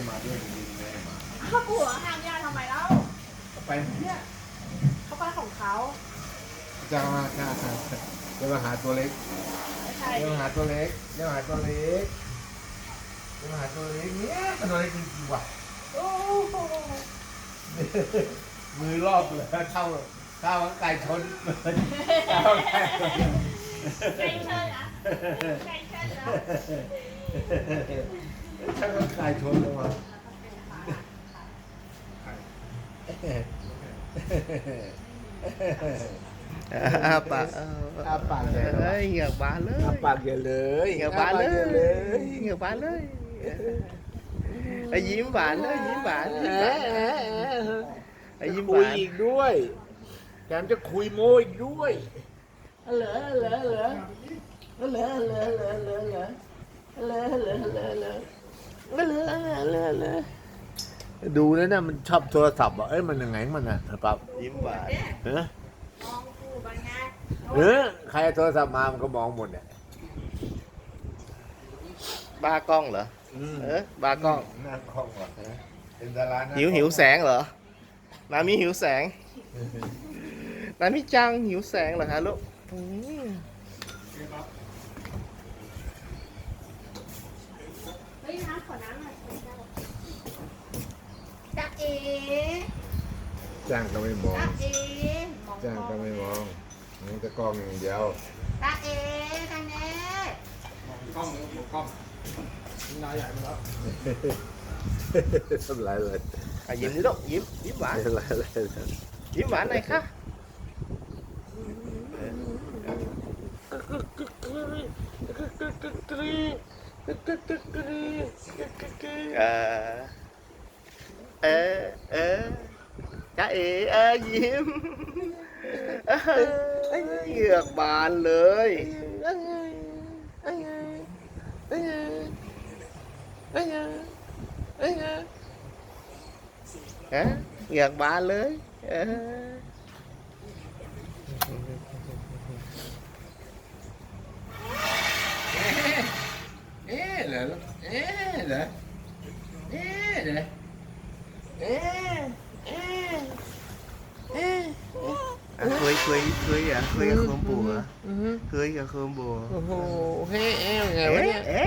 จะมาด้วยจริงๆแม่มาข้าวผัวห้ามญาติทำไมเล่าไปเนี่ยเขาไปของเขาจะมาจะมาจะมาหาตัวเล็กไม่ใช่จะมาหาตัวเล็กจะมาหาตัวเล็กจะมาหาตัวเล็กเนี่ยตัวเล็กจริงๆว่ะโอ้โหมือรอบเลยเข้าเข้าไก่ชนเข้าไก่ชนไก่เชิญนะไก่เชิ ญนะเข้าไก่ชนลงมาอาปากอาปากใหญ่เลยเอ้ยเหงือกบานเลยอาปากใหญ่เลยเหงือกบานเลยเหงือกบานเลยไอ้ยิ้มหวานเลยยิ้มหวานยิ้มหวานไอ้ยิ้มหคุยวานอีกด้วยแถมจะคุยโมอีกด้วยเหรอเหรอเหรอเหรอเหรอเหรอเหรอเหรอเหรอเหรอ เหรอเหรอเหรอเหรอเหรอดูแล้วนะมันชอบโทรศัพท์อะเอ้ยมันยังไงมันอะปั๊บยิ้มหวานเออมองกูเป็นไงเออใครเอาโทรศัพท์มามันก็มองหมดเนี่ยบ้ากล้องเหรอเออบ้ากล้องหน้ากล้องว่ะเป็นดาราน้าหิวกล้องหิวแสงเหรอนามิหิวแสงนามิจังหิวแสงเหรอฮะลูกอืม เฮ้ยน้ำขอน้ำหน่อย จ๊ะเอ๋จ้างก็ไม่มองจ๊ะเอ๋มองจ้างก็ไม่มองมันจะกล้องอย่างเดียวจ๊ะเอ๋ทางนี้ทำไรเลยอะยิ้มดิลูกยิ้มยิ้มหวานทำไรเลยยิ้มหวานหน่อยค่ะเออ เออเออจ้าเอเออยิ้มเออเหงือกบานเลยฮะเหงือกบานเลยเออเอ๊ะเหรอเอ๊ะเหรอเอ๊ะเหรอ เอ๊ะเอ๊ะเอ๊ะอะเคยเคยเคยอะเคยกับโคมบัวอือฮึเคยกับโคมบัวโอ้โหเฮ้อไงวะเนี่ยเอ๊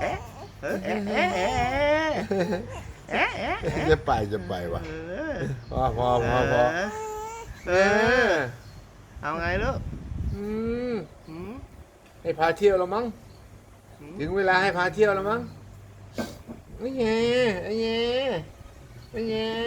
เออเออเออจะไปจะไปวะพอพอพอพอเอาไงลูกอืมหืมให้พาเที่ยวแล้วมั้งถึงเวลาให้พาเที่ยวแล้วมั้งไอ้แย่ไอ้แย่ 네.